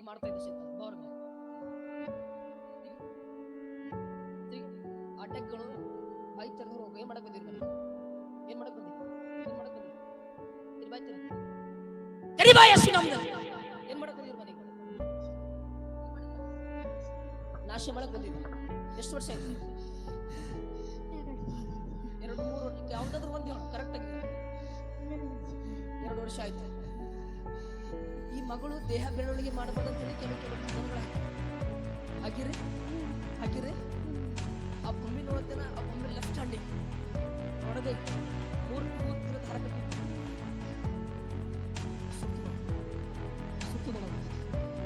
ಮಾಡ್ತಾ ಇದ್ದ ಬೌರ್ ಅಟೆಕ್ಗಳು ಬಾಯಿ ತೆರೆದು ಹೋಗು ಏನ್ ಮಾಡಕ್ ಬಂದಿರಿ ಮನೆ ಏನ್ ಮಾಡಕ್ ಬಂದಿ ಏನ್ ಮಾಡಕ್ ಬಂದಿ ತಿರಿ ಬಾಯಿ ತೆರೆ ತೆರಿ ಬಾಯಿ ಅಷ್ಟು ನಮ್ದು ಏನ್ ಮಾಡಕ್ ಬಂದಿರಿ ಮನೆಗೆ ನಾಶ ಮಾಡಕ್ ಬಂದಿದ್ದ ಎಷ್ಟು ವರ್ಷ ಆಯ್ತು ಎರಡು ಮೂರು ವರ್ಷ ಯಾವ್ದಾದ್ರು ಒಂದು ಕರೆಕ್ಟ್ ಆಗಿ ಎರಡು ವರ್ಷ ಆಯ್ತು ಈ ಮಗಳು ದೇಹ ಬೆಳವಣಿಗೆ ಮಾಡಬಹುದು ಅಂತೇಳಿ ಕೆಲವು ಕೆಲವು ಕಾರಣಗಳು ಹಾಕಿರಿ ಹಾಕಿರಿ ಆ ಭೂಮಿ ನೋಡ್ತೇನ ಆ ಭೂಮಿ ಲೆಫ್ಟ್ ಹ್ಯಾಂಡಿಗೆ ನೋಡದೆ ಮೂರು ಮೂರು ಹರ ಸುತ್ತು ನೋಡು. ಸುತ್ತು ನೋಡೋದು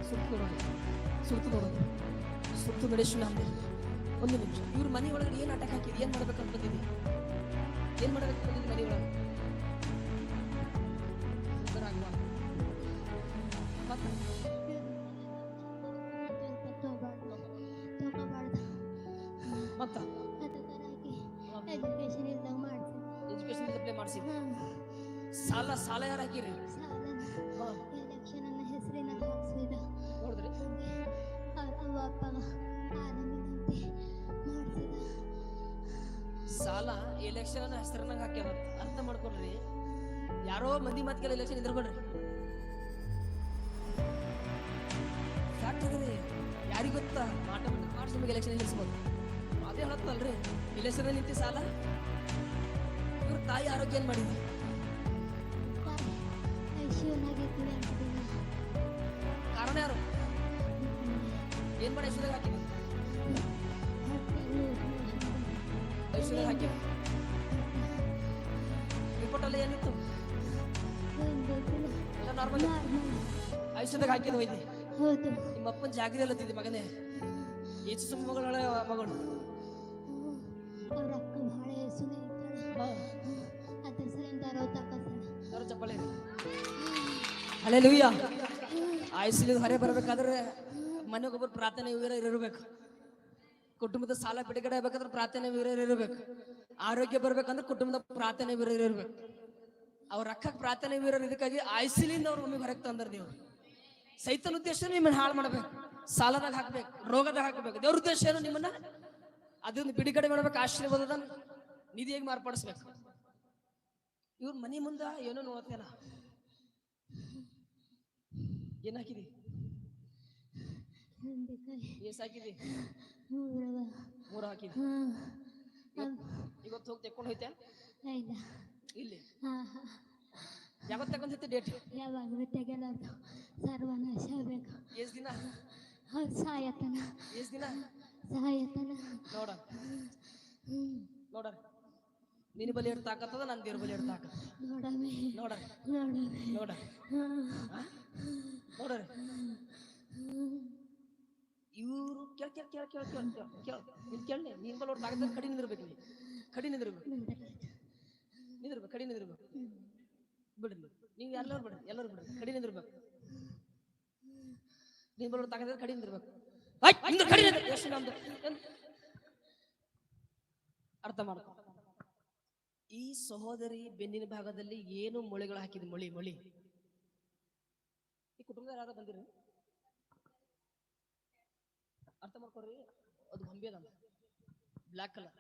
ಸುತ್ತು ನೋಡೋದು ಸುತ್ತು ನೋಡೋದು ಸುತ್ತು ನಡೆಸು ನಮ್ದು ಒಂದು ನಿಮಿಷ. ಇವ್ರ ಮನೆ ಒಳಗಡೆ ಏನ್ ಅಟ್ಯಾಕ್ ಹಾಕಿರಿ ಏನು ಮಾಡ್ಬೇಕಂತ ಏನು ಏನ್ ಮನೆ ಬಂದಿದ್ದಿ ಮತ್ತೆ? ಎಜುಕೇಶನ್ ಇಲ್ದಾಗ ಮಾಡ್ಸಿ. ಎಜುಕೇಶನ್ ಅಪ್ಲೈ ಮಾಡಿಸಿ ಸಾಲ ಸಾಲ ಯಾರು ಹಾಕಿರಿ. ಎಲೆಕ್ಷನ್ ಅನ್ನ ನೋಡಿದ್ರಿ? ಅವ್ರ ಸಾಲ ಎಲೆಕ್ಷನ್ ಅನ್ನ ಹೆಸರನ್ನಾಗ ಹಾಕ್ಯಾರ ಅರ್ಥ ಮಾಡ್ಕೊಳ್ರಿ. ಯಾರೋ ಮಂದಿ ಮಾತ್ಕೆಲ್ಲ ಎಲೆಕ್ಷನ್ ಇದ್ರಬೇಡ್ರಿ ಯಾರಿಗ ಗೊತ್ತಾ ಮಾಟ ಮಾಡಿ ನಿಮಗೆ ಎಲೆಕ್ಷನ್ ನಿಲ್ಲಿಸ್ಬೋದು ಅದೇ ಹೇಳತ್ತಲ್ರಿ ಇಲೆಕ್ಷನ್ ನಿಂತಿ ಸಾಲ? ಇವ್ರ ತಾಯಿ ಆರೋಗ್ಯ ಏನ್ ಮಾಡಿದ್ರಿ? ಕಾರಣ ಯಾರು? ಏನ್ ಮಾಡಿ ಐಶ್ವರ್ಯ ಹಾಕಿದ್ರಿ? ಐಶ್ವರ್ಯ ಹಾಕಿ ರಿಪೋರ್ಟ್ ಅಲ್ಲಿ ಏನಿತ್ತು? ಎಲ್ಲ ನಾರ್ಮಲ್ ಐಶ್ವರ್ಯ ಹಾಕಿದ್ ಹೋಯ್ತಿ ಹೌದು. ನಿಮ್ಮ ಅಪ್ಪನ ಜಾಗರಿ ಅಲ್ಲತ್ತಿದ್ದಿ ಮಗನೇ. ಹೆಚ್ಚು ಸುಮ್ಮ ಮಗಳ ಮಗಳು. ಅವ್ರ ಅಕ್ಕ ಬಹಳ ಹೆಸುನೆ ಇದ್ದಾಳೆ. ಹಳೆ ಲೂಯ್ಯ ಆಯ್ಸಲಿ ಹೊರೆ ಬರ್ಬೇಕಾದ್ರೆ ಮನೆಗೊಬ್ಬರು ಪ್ರಾರ್ಥನೆ ವೀರ ಇರಬೇಕು. ಕುಟುಂಬದ ಸಾಲ ಬಿಡುಗಡೆ ಆಗ್ಬೇಕಂದ್ರೆ ಪ್ರಾರ್ಥನೆ ವೀರ ಇರಬೇಕು. ಆರೋಗ್ಯ ಬರ್ಬೇಕಂದ್ರೆ ಕುಟುಂಬದ ಪ್ರಾರ್ಥನೆ ವೀರ ಇರಬೇಕು. ಅವ್ರ ಅಕ್ಕ ಪ್ರಾರ್ಥನೆ ವೀರರು ಇದಕ್ಕಾಗಿ ಆಯ್ಸಲಿಂದ ಅವ್ರ ಮಮ್ಮಿ ಹೊರಗೆ ತಂದ್ರೆ ನೀವು. ಸೈತನ ಉದ್ದೇಶ ನಿಮ್ಮನ್ನ ಹಾಳು ಮಾಡ್ಬೇಕು. ಸಾಲದಾಗ ಹಾಕ್ಬೇಕು ರೋಗದಾಗ ಹಾಕ್ಬೇಕು. ದೇವ್ರ ಉದ್ದೇಶ ಏನು ನಿಮ್ಮನ್ನ? ಅದನ್ನ ಬಿಡುಗಡೆ ಮಾಡ್ಬೇಕು ಆಶೀರ್ವಾದದ ನಿಧಿಯಾಗಿ ಮಾರ್ಪಡಿಸ್ಬೇಕು. ಇವ್ರ ಮನಿ ಮುಂದ ಏನೋ ನೋಡ್ತೇನ ಏನಾಗಿದೆ ಏಸ್ ಹಾಕಿದಿ? ಮೂರ ಹಾಕಿದಿ. ಇವತ್ತು ಹೋಗಿ ತೆಕ್ಕೊಂಡು ಹೋಯ್ತೇನೆ ಇಲ್ಲ. ಯಾವತ್ತು ತಗೊಂಡಿತ್ತು ಡೇಟ್ ಯಾವಾಗ ತೆಗೆಲಾರ್ದು ಸರ್ವನಾಶ ಬೇಕು ಎಷ್ಟು ದಿನ? ಅವ್ರು ಸಾಯತನ. ಎಷ್ಟು ದಿನ? ಸಾಯತನ. ನೋಡ. ನೋಡ. ನಿನ್ನ ಬಲಿ ಎಷ್ಟು ತಾಕತ್ತದ ನನ್ನ ದೇವ್ರ ಬಲಿ ಎಷ್ಟು ತಾಕತ್ತ ನೋಡಮೆ. ನೋಡ. ನೋಡ. ನೋಡ ಇವರು ಕೇಳ ಕೇಳ ಕೇಳ ಕೇಳ ಕೇಳ ಕೇಳ ಕೇಳ. ನೀನ್ ಕೇಳಿ ನಿನ್ ಬಲ್ ತಾಕತ್ತ ಕಡಿ ನಿಂದಿರ್ಬೇಕು ನೀ ಕಡಿ ನಿಂದಿರ್ಬೇಕು. ನಿಂದಿರ್ಬೇಕು. ಕಡಿ ನಿಂದಿರ್ಬೇಕು. ಬಿಡ್ರಿ. ನೀವು ಎಲ್ಲರೂ ಬಿಡ್ರಿ ಎಲ್ಲರೂ ಬಿಡ್ರಿ. ಕಡಿ ನಿಂದಿರ್ಬೇಕು. ನೀವು ಬರೋರು ತಾಕತ್ತ ಕಡಿ ನಿಂದಿರ್ಬೇಕು. ಕಡಿ ನಿಂದ್ರು. ಎಷ್ಟು ನಮ್ದು ಅರ್ಥ ಮಾಡ್ಕೊ. ಈ ಸಹೋದರಿ ಬೆನ್ನಿನ ಭಾಗದಲ್ಲಿ ಏನು ಮೊಳೆಗಳು ಹಾಕಿದ ಮೊಳಿ ಮೊಳಿ. ಈ ಕುಟುಂಬದ ಯಾರು ಬಂದಿರಿ ಅರ್ಥ ಮಾಡ್ಕೊಡ್ರಿ ಅದು ಗೊಂಬೆ ಅದ. Black colour.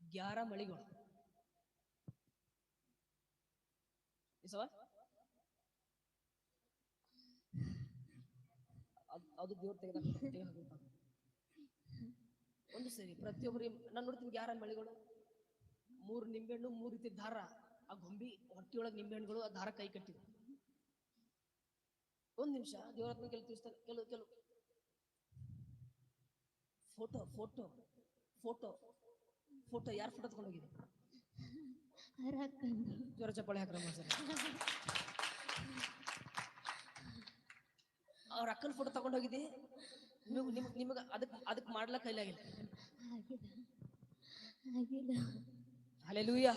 ಗ್ಯಾರ ಮಳಿಗಳು. ಇಸವ ಅದ್- ದೇವ್ರ ತೆಗೆದ ಒಂದು ಸರಿ, ಪ್ರತಿಯೊಬ್ಬರಿ ನಾನು ನೋಡ್ತೀನಿ ಯಾರ ಮಳಿಗಳು? ಮೂರು ನಿಂಬೆಹಣ್ಣು, ಮೂರು ರೀತಿ ದಾರ. ಆ ಗೊಂಬಿ, ಹೊಟ್ಟೆಯೊಳಗೆ ನಿಂಬೆಹಣ್ಣುಗಳು, ಆ ದಾರ ಕೈ ಕಟ್ಟಿದೆ. ಒಂದು ನಿಮಿಷ ದೇವರತ್ನ ಕೆಲವು ತಿಳಿಸ್ತಾರೆ. ಕೆಲವು ಕೆಲವು. Photo photo photo. ಫೋಟೋ ಯಾರು ಫೋಟೋ ತಗೊಂಡು ಜ್ವರ ಚಪ್ಪಾಳೆ ಹಾಕ್ರಮ್ಮ ಸರ್. ಅವ್ರ ಅಕ್ಕನ ಫೋಟೋ ತಗೊಂಡೋಗಿದ್ದಿ ಹೋಗಿದ್ದೆ? ನಿಮಗೆ ನಿಮ್ಗೆ ನಿಮಗೆ ಅದಕ್ಕೆ ಅದಕ್ಕೆ ಮಾಡ್ಲಕ್ಕ ಕೈಲಾಗಿಲ್ಲ? ಅಲೆ ಲೂಯ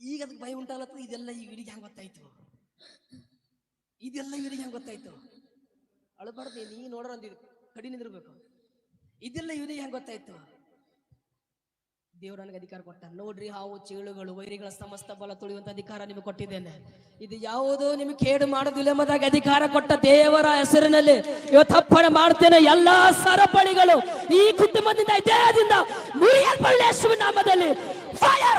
ಈಗ ಅದಕ್ಕೆ ಭಯ ಉಂಟಾಗ್ಲತ್ತ ಇದೆಲ್ಲ ಈಗ ಇಡೀ ಹೆಂಗ್ ಗೊತ್ತಾಯ್ತು? ಇದೆಲ್ಲ ಇವರಿಗೆ ಹೆಂಗ್ ಗೊತ್ತಾಯ್ತು? ಅಳಬಾರ್ದು ನೀ ನೋಡ್ರ ಅಂದಿದ್ದು ಕಡಿ ನಿಂದಿರ್ಬೇಕು. ಇದೆಲ್ಲ ಇವರಿಗೆ ಹೆಂಗ್ ಗೊತ್ತಾಯ್ತು? ದೇವ್ರು ನನಗೆ ಅಧಿಕಾರ ಕೊಟ್ಟ. ನೋಡ್ರಿ ಹಾವು, ಚೇಳುಗಳು, ವೈರಿಗಳ ಸಮಸ್ತ ಬಲ ತುಳಿಯುವಂತ ಅಧಿಕಾರ ನಿಮಗೆ ಕೊಟ್ಟಿದ್ದೇನೆ. ಇದು ಯಾವುದು ನಿಮಗೆ ಕೇಡು ಮಾಡೋದಿಲ್ಲ ಎಂಬುದಾಗಿ ಅಧಿಕಾರ ಕೊಟ್ಟ ದೇವರ ಹೆಸರಿನಲ್ಲಿ ಇವತ್ತು ಅಪ್ಪಣೆ ಮಾಡ್ತೇನೆ ಎಲ್ಲಾ ಸರಪಳಿಗಳು. ಈ ಕುಟುಂಬದಿಂದ ದೇಹದಿಂದ ನಾಮದಲ್ಲಿ ಫೈರ್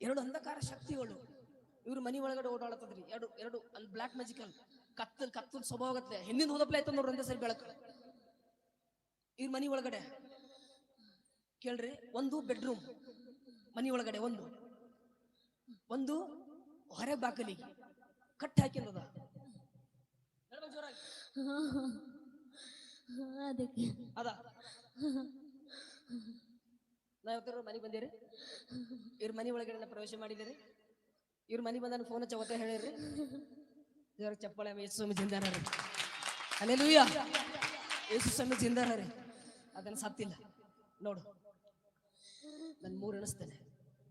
ಎರಡು ಅಂಧಕಾರ ಶಕ್ತಿಗಳು. ಇವ್ರ ಮನಿ ಒಳಗಡೆ ಓಡಾಡತ್ತದ್ರಿ ಎರಡು ಎರಡು ಬ್ಲಾಕ್ ಮ್ಯಾಜಿಕಲ್ ಕತ್ತಲ್ ಕತ್ತಲ್ ಸ್ವಭಾವ ಆಗುತ್ತೆ. ಹಿಂದಿನ ಹೋದಪ್ಲೆ ಆಯ್ತು ನೋಡ್ರಿ ಒಂದೇ ಸರಿ ಬೆಳಕು. ಇವ್ರ ಮನಿ ಒಳಗಡೆ. ಕೇಳ್ರಿ ಒಂದು ಬೆಡ್ರೂಮ್ ಮನಿ ಒಳಗಡೆ ಒಂದು. ಒಂದು ಹೊರೆ ಬಾಕಲಿಗೆ ಕಟ್ ಹಾಕಿರೋದ. ಅದಕ್ಕೆ. ಅದ. ನಾ ಮನೆಗೆ ಬಂದಿರಿ? ಇವ್ರ ಮನಿ ಒಳಗಡೆ ಪ್ರವೇಶ ಮಾಡಿದಿರಿ? ಇವ್ರ ಮನಿ ಬಂದ ಫೋನ್ ಹಚ್ಚ ಒತ್ತೆ ಹೇಳಿರಿ? ದೇವ್ರ ಚಪ್ಪಳೆ ಯೇಸು ಸ್ವಾಮಿ ಜಿಂದಾರ ಅಲ್ಲೇ ಅಲ್ಲೆಲೂಯ ಯೇಸು ಸ್ವಾಮಿ ಜಿಂದಾರ ರೀ ಅದನ್ನ ಸತ್ತಿಲ್ಲ. ನೋಡು. ನಾನು ಮೂರು ಎಣಿಸ್ತೇನೆ.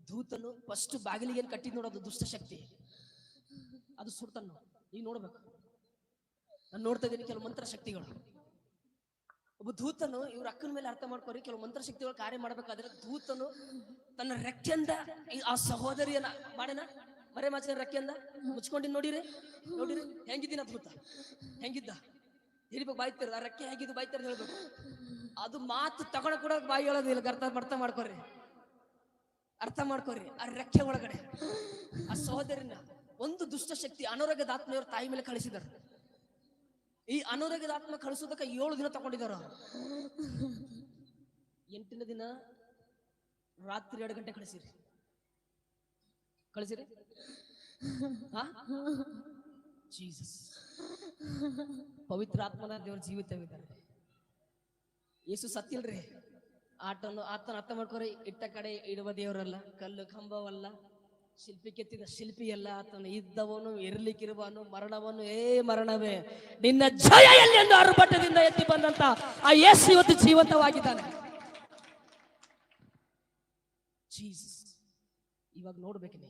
ದೂತನು ಫಸ್ಟ್ ಬಾಗಿಲಿಗೆ ಏನು ಕಟ್ಟಿದ್ ನೋಡೋದು ದುಷ್ಟ ಶಕ್ತಿ. ಅದು ಸುಡ್ತಾನ ಈಗ ನೋಡ್ಬೇಕು. ನಾನು ನೋಡ್ತಾ ಇದ್ದೀನಿ ಕೆಲವು ಮಂತ್ರ ಶಕ್ತಿಗಳು. ಒಬ್ಬ ದೂತನು ಇವ್ರ ಅಕ್ಕನ ಮೇಲೆ ಅರ್ಥ ಮಾಡ್ಕೊರಿ, ಕೆಲವು ಮಂತ್ರ ಶಕ್ತಿಗಳು ಕಾರ್ಯ ಮಾಡ್ಬೇಕಾದ್ರೆ ದೂತನು ತನ್ನ ರೆಕ್ಕೆಂದ ಆ ಸಹೋದರಿಯನ್ನ ಮಾಡೇನ ಮರೆ ಮಾಚಿನ ರೆಕ್ಕೆಂದ ಮುಚ್ಕೊಂಡಿದ್ ನೋಡಿರಿ? ನೋಡಿರಿ? ಹೆಂಗಿದ್ದೀನ ಧೂತ ಹೆಂಗಿದ್ದ? ಹಿರಿಬೇಕು ಬಾಯ್ತಿರ ಆ ರೆಕ್ಕೆ ಹೇಗಿದ್ದು ಬಾಯ್ತಿರ ಹೇಳ್ಬೇಕು. ಅದು ಮಾತು ತಗೊಂಡ ಕೂಡ ಬಾಯಿ ಹೇಳೋದಿಲ್ಲ ಅರ್ಥ ಅರ್ಥ ಮಾಡ್ಕೊರಿ. ಅರ್ಥ ಮಾಡ್ಕೊರಿ, ಆ ರೆಕ್ಕೆ ಒಳಗಡೆ. ಆ ಸಹೋದರಿನ ಒಂದು ದುಷ್ಟ ಶಕ್ತಿ ಅನಾರೋಗ್ಯದ ಆತ್ಮೆಯವರು ತಾಯಿ ಮೇಲೆ ಕಳಿಸಿದಾರೆ. ಈ ಅನಾರೋಗ್ಯದ ಆತ್ಮ ಕಳಿಸೋದಕ್ಕೆ ಏಳು ದಿನ ತಗೊಂಡಿದಾರ ಎಂಟನೇ ದಿನ ರಾತ್ರಿ ಎರಡು ಗಂಟೆ ಕಳಿಸಿರಿ. ಕಳಿಸಿರಿ? ಜೀಸಸ್. ಪವಿತ್ರ ಆತ್ಮನ ದೇವರ ಜೀವಿತವಿದ್ದಾರೆ. ಯೇಸು ಸತ್ತಿಲ್ರಿ? ಆಟನು ಆತನ ಅರ್ಥ ಮಾಡ್ಕೋರಿ, ಇಟ್ಟ ಕಡೆ ಇಡುವ ದೇವರಲ್ಲ, ಕಲ್ಲು ಕಂಬವಲ್ಲ, ಶಿಲ್ಪಿ ಕೆತ್ತಿದ ಶಿಲ್ಪಿ ಅಲ್ಲ ಆತನು ಇದ್ದವನು ಇರ್ಲಿಕ್ಕಿರುವನು ಮರಣವನು, ಏ ಮರಣವೇ, ನಿನ್ನ ಜಯ ಎಲ್ಲಿ ಎಂದು ಅರುಭಟ್ಟದಿಂದ ಎತ್ತಿ ಬಂದಂತ ಆ ಯೇಸು ಇವತ್ತು ಜೀವಂತವಾಗಿದ್ದಾನೆ. ಜೀಸಸ್, ಇವಾಗ ನೋಡ್ಬೇಕು ನೀ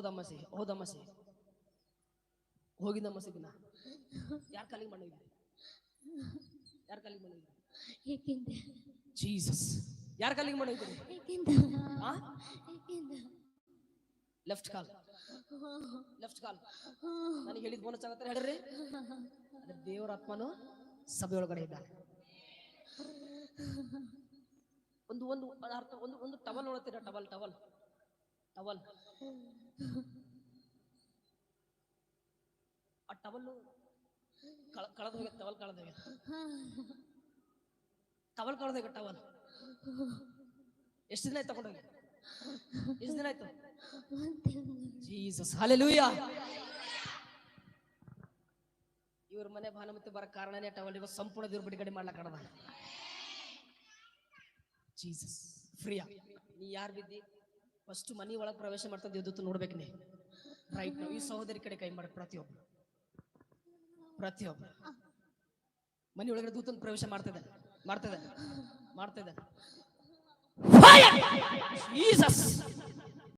ಹ್ಮ್, ಸಿಹಿ ಹೋದಮ್ಮ ಸಿಹಿ ಹೋಗಿದ್ದಮ್ಮ ಹೋಗಿದ್ದಮ್ಮಸಿ ದಿನ ಯಾರ ಕಾಲಿಗೆ ಮಾಡಿದ್ರಿ ಯಾರ ಕಾಲಿಗೆ ಮಾಡಿದ್ರಿ ಏಕೆಂದ ಜೀಸಸ್. ಯಾರ ಕಾಲಿಗೆ ಮಾಡಿದ್ರಿ ಏಕೆಂದ ಆ? ಏಕೆಂದ ಲೆಫ್ಟ್ ಕಾಲ್. ಲೆಫ್ಟ್ ಕಾಲ್. ನನಗೆ ಹೇಳಿದ ಬೋನಸ್ ಆಗತ್ತೆ ಹೇಳ್ರಿ. ಅದ್ರ ದೇವರ ಆತ್ಮನು ಸಭೆ ಒಳಗಡೆ ಇದ್ದಾನೆ. ಒಂದು ಒಂದು ಅರ್ಥ ಒಂದು ಒಂದು ಟವಲ್ ನೋಡ್ತೀರಾ ಟವಲ್ ಟವಲ್ ಟವಲ್. ಆ ಟವಲ್ಲು ಕಳೆದು ಹೋಗ್ಯ ಟವಲ್ ಕಳೆದ ಟವಲ್ ಕಳೆದ ಹೋಗ್ಯ ಟವಲ್. ಎಷ್ಟು ದಿನ ಆಯ್ತು ತಗೊಂಡೋಗಿ ಎಷ್ಟು ದಿನ ಆಯ್ತು? ಜೀಸಸ್ ಹಾಲೆಲೂಯ ಇವ್ರ ಮನೆ ಭಾನುಮತಿ ಬರ ಕಾರಣನೇ ಟವಲ್, ಇವಾಗ ಸಂಪೂರ್ಣ ದೇವ್ರ ಬಿಡುಗಡೆ ಮಾಡ್ಲಕ್ಕ ಕಡದ ಜೀಸಸ್ ಫ್ರೀಯಾ ನೀ ಯಾರು ಬಿದ್ದಿ? ಫಸ್ಟ್ ಮನಿ ಒಳಗೆ ಪ್ರವೇಶ ಮಾಡ್ತಾ ದೇವದೂತ ನೋಡ್ಬೇಕು ನೀ. ರೈಟ್ ನಾವು ಈ ಸಹೋದರಿ ಕಡೆ ಕೈ ಮಾಡಿ ಪ್ರತಿಯೊಬ್ಬ ಪ್ರತಿಯೊಬ್ಬ ಮನಿ ಒಳಗಡೆ ದೂತನ ಪ್ರವೇಶ ಮಾಡ್ತದೆ ಮಾಡ್ತದೆ ಮಾಡ್ತದೆ ಜೀಸಸ್